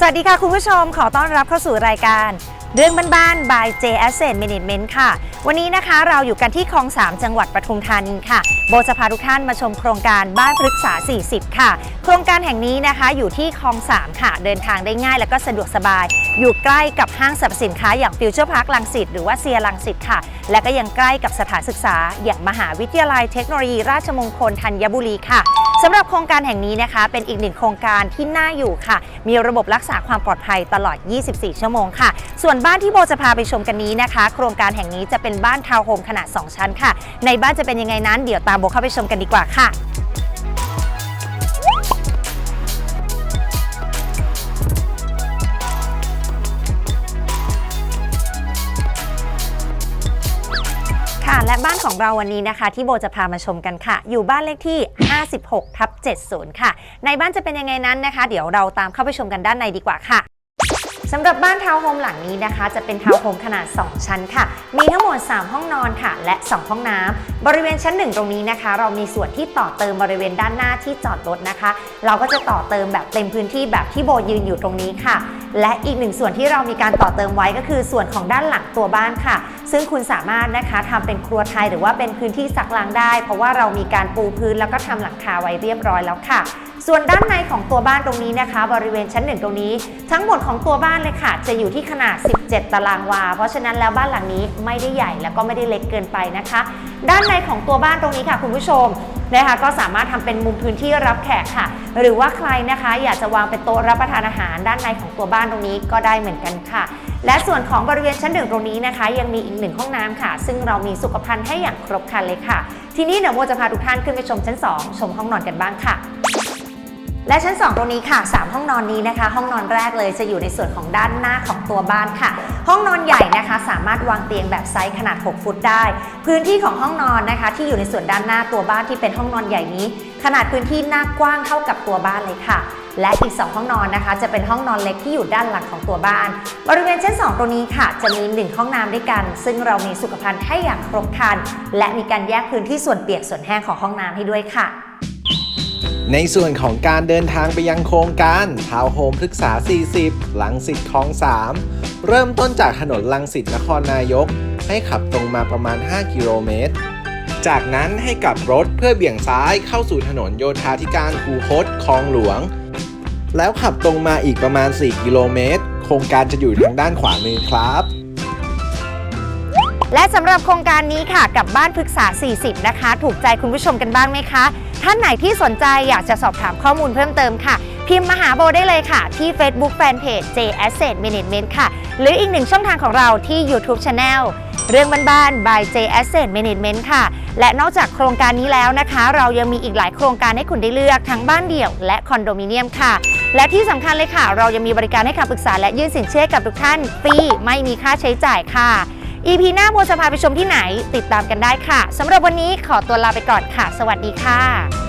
สวัสดีค่ะคุณผู้ชมขอต้อนรับเข้าสู่รายการ เรื่องบ้านๆ by J Asset Management ค่ะ วันนี้นะคะเราอยู่กันที่คลอง 3 จังหวัดปทุมธานีค่ะ โบจะพาทุกท่านมาชมโครงการบ้านพฤกษา 40 ค่ะ โครงการแห่งนี้นะคะอยู่ที่คลอง 3 ค่ะ เดินทางได้ง่ายและก็สะดวกสบาย อยู่ใกล้กับห้างสรรพสินค้าอย่างฟิวเจอร์พาร์คลังสิตหรือว่าเซียรังสิตค่ะ และก็ยังใกล้กับสถานศึกษา อย่างมหาวิทยาลัยเทคโนโลยี ราชมงคลธัญบุรีค่ะสำหรับโครงการแห่งนี้นะคะ เป็นอีกหนึ่งโครงการที่น่าอยู่ค่ะ มีระบบรักษาความปลอดภัยตลอด 24 ชั่วโมงค่ะ ส่วนบ้านที่โบจะพาไปชมกันนี้นะคะ โครงการแห่งนี้จะเป็นบ้านทาวน์โฮมขนาด 2 ชั้นค่ะ ในบ้านจะเป็นยังไงนั้นเดี๋ยวตามโบเข้าไปชมกันดีกว่าค่ะ ค่ะและบ้านของเราวันนี้นะคะ ที่โบจะพามาชมกันค่ะ อยู่บ้านเลขที่ 56ทับ70 ค่ะ ในบ้านจะเป็นยังไงนั้นนะคะ เดี๋ยวเราตามเข้าไปชมกันด้านในดีกว่าค่ะ สำหรับบ้านทาวน์โฮมหลังนี้นะคะ จะเป็นทาวน์โฮมขนาด 2 ชั้นค่ะ มีทั้งหมด 3 ห้องนอนค่ะ และ 2 ห้องน้ำบริเวณชั้น 1 ตรงนี้นะคะ เรามีส่วนที่ต่อเติมบริเวณด้านหน้าที่จอดรถนะคะ เราก็จะต่อเติมแบบเต็มพื้นที่แบบที่โบยืนอยู่ตรงนี้ค่ะ และอีกหนึ่งส่วนที่เรามีการต่อเติมไว้ก็คือส่วนของด้านหลังตัวบ้านค่ะ ซึ่งคุณสามารถนะคะทำเป็นครัวไทยหรือว่าเป็นพื้นที่ซักล้างได้ เพราะว่าเรามีการปูพื้นแล้วก็ทำหลังคาไว้เรียบร้อยแล้วค่ะส่วนด้านในของตัวบ้านตรงนี้นะคะ บริเวณชั้นหนึ่งตรงนี้ ทั้งหมดของตัวบ้านเลยค่ะ จะอยู่ที่ขนาด 17 ตารางวา เพราะฉะนั้นแล้วบ้านหลังนี้ไม่ได้ใหญ่แล้วก็ไม่ได้เล็กเกินไปนะคะ ด้านในของตัวบ้านตรงนี้ค่ะ คุณผู้ชมนะคะก็สามารถทำเป็นมุมพื้นที่รับแขกค่ะ หรือว่าใครนะคะ อยากจะวางเป็นโต๊ะรับประทานอาหาร ด้านในของตัวบ้านตรงนี้ก็ได้เหมือนกันค่ะ และส่วนของบริเวณชั้นหนึ่งตรงนี้นะคะ ยังมีอีกหนึ่งห้องน้ำค่ะ ซึ่งเรามีสุขภัณฑ์ให้อย่างครบครันเลยค่ะ ทีนี้เดี๋ยวโมจะพาทุกท่านขึ้นไปชมชั้น 2 ชมห้องนอนกันบ้างค่ะ และชั้น 2 ตรงนี้ค่ะ 3 ห้องนอนนี้นะคะ ห้องนอนแรกเลยจะอยู่ในส่วนของด้านหน้าของตัวบ้านค่ะ ห้องนอนใหญ่นะคะ สามารถวางเตียงแบบไซส์ขนาด 6 ฟุตได้ พื้นที่ของห้องนอนนะคะ ที่อยู่ในส่วนด้านหน้าตัวบ้านที่เป็นห้องนอนใหญ่นี้ ขนาดพื้นที่หน้ากว้างเท่ากับตัวบ้านเลยค่ะและอีก 2 ห้องนอนนะคะ จะเป็นห้องนอนเล็กที่อยู่ด้านหลังของตัวบ้าน บริเวณชั้น 2 ตรงนี้ค่ะ จะมี 1 ห้องน้ำด้วยกัน ซึ่งเรามีสุขภัณฑ์ให้อย่างครบครัน และมีการแยกพื้นที่ส่วนเปียกส่วนแห้งของห้องน้ำให้ด้วยค่ะ ในส่วนของการเดินทางไปยังโครงการทาวน์โฮมพฤกษา 40 หลังสิตคลอง 3 เริ่มต้นจากถนนลังสิตนครนายก ให้ขับตรงมาประมาณ 5 กิโลเมตร จากนั้นให้กลับรถเพื่อเบี่ยงซ้ายเข้าสู่ถนนโยธาธิการคูคตคลองหลวง แล้วขับตรงมาอีกประมาณ 4 กิโลเมตร โครงการจะอยู่ทางด้านขวามือครับและสำหรับโครงการนี้ค่ะกับบ้านพฤกษา 40 นะคะ ถูกใจคุณผู้ชมกันบ้างไหมคะ ท่านไหนที่สนใจอยากจะสอบถามข้อมูลเพิ่มเติมค่ะ พิมพ์มาหาโบได้เลยค่ะ ที่ Facebook Fanpage J Asset Management ค่ะ หรืออีกหนึ่งช่องทางของเราที่ YouTube Channel เรื่องบ้านๆ by J Asset Management ค่ะ และนอกจากโครงการนี้แล้วนะคะ เรายังมีอีกหลายโครงการให้คุณได้เลือกทั้งบ้านเดี่ยวและคอนโดมิเนียมค่ะ และที่สำคัญเลยค่ะ เรายังมีบริการให้คำปรึกษาและยื่นสินเชื่อกับทุกท่านฟรีไม่มีค่าใช้จ่ายค่ะ EP หน้าโบจะพาไปชมที่ไหน ติดตามกันได้ค่ะสำหรับวันนี้ขอตัวลาไปก่อนค่ะ สวัสดีค่ะ